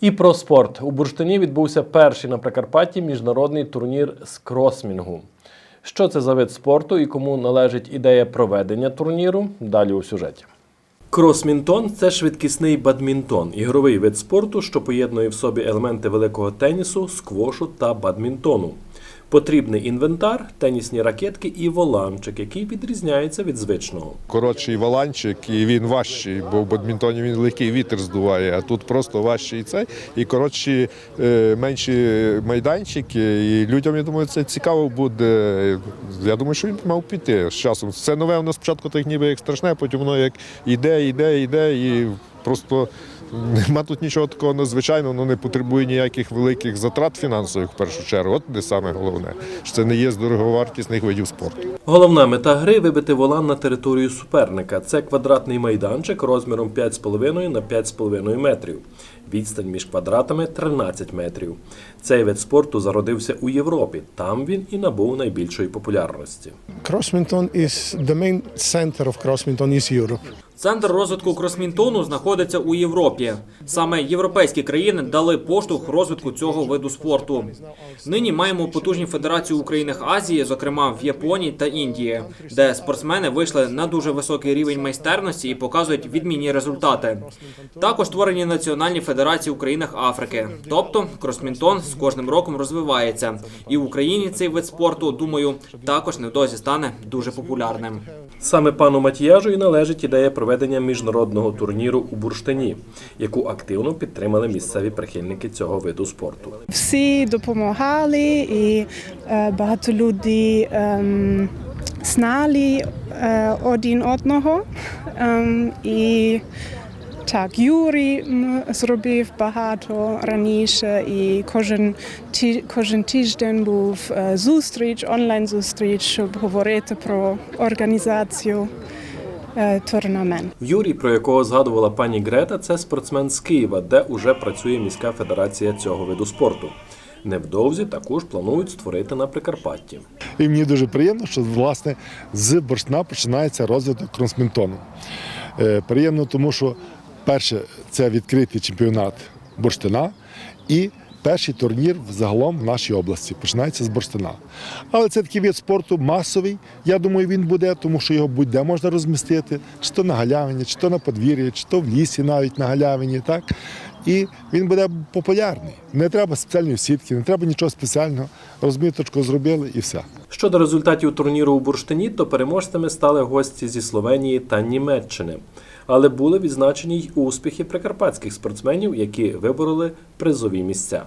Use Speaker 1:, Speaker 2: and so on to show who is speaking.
Speaker 1: І про спорт у Бурштині відбувся перший на Прикарпатті міжнародний турнір з кросмінгу. Що це за вид спорту і кому належить ідея проведення турніру? Далі у сюжеті. Кросмінтон це швидкісний бадмінтон, ігровий вид спорту, що поєднує в собі елементи великого тенісу, сквошу та бадмінтону. Потрібний інвентар, тенісні ракетки і воланчик, який відрізняється від звичного.
Speaker 2: коротший валанчик, і він важчий, бо в бадмінтоні він легкий вітер здуває, а тут просто важчий цей. І коротші, е, менші майданчики. І людям, я думаю, це цікаво буде. Я думаю, що він мав піти з часом. Це нове, воно спочатку так ніби як страшне, потім воно як іде, іде, іде, і просто. Нема тут нічого такого надзвичайного, воно не потребує ніяких великих затрат фінансових в першу чергу. От де саме головне, що це не є з дороговартісних видів спорту.
Speaker 1: Головна мета гри вибити волан на територію суперника. Це квадратний майданчик розміром 5,5 на 5,5 метрів. Відстань між квадратами 13 метрів. Цей вид спорту зародився у Європі. Там він і набув найбільшої популярності.
Speaker 3: Crossminton is the main center of Crossminton is Europe.
Speaker 4: Центр розвитку кросмінтону знаходиться у Європі. Саме європейські країни дали поштовх розвитку цього виду спорту. Нині маємо потужні федерації у країнах Азії, зокрема в Японії та Індії, де спортсмени вийшли на дуже високий рівень майстерності і показують відмінні результати. Також створені національні федерації у країнах Африки. Тобто кросмінтон з кожним роком розвивається, і в Україні цей вид спорту, думаю, також невдовзі стане дуже популярним.
Speaker 1: Саме пану Матіяжу і належить ідея проведення міжнародного турніру у Бурштині, яку активно підтримали місцеві прихильники цього виду спорту.
Speaker 5: Всі допомагали, і е, багато людей ем, знали е, один одного. Ем, і так, Юрій зробив багато раніше, і кожен, ті, кожен тиждень був е, зустріч, онлайн-зустріч, щоб говорити про організацію е, турнаменту.
Speaker 1: Юрій, про якого згадувала пані Грета, це спортсмен з Києва, де уже працює міська федерація цього виду спорту. Невдовзі також планують створити на Прикарпатті.
Speaker 6: І мені дуже приємно, що власне з Борштина починається розвиток кросмінтону. Е, Приємно, тому що перше це відкритий чемпіонат Борштина і перший турнір загалом в нашій області починається з Борштина. Але це такий вид спорту масовий. Я думаю, він буде, тому що його будь-де можна розмістити, чи то на галявині, чи то на подвір'ї, чи то в лісі, навіть на галявині. Так? І він буде популярний. Не треба спеціальної сітки, не треба нічого спеціального. Розміточку зробили і все.
Speaker 1: Щодо результатів турніру у Бурштині, то переможцями стали гості зі Словенії та Німеччини. Але були відзначені й успіхи прикарпатських спортсменів, які вибороли призові місця.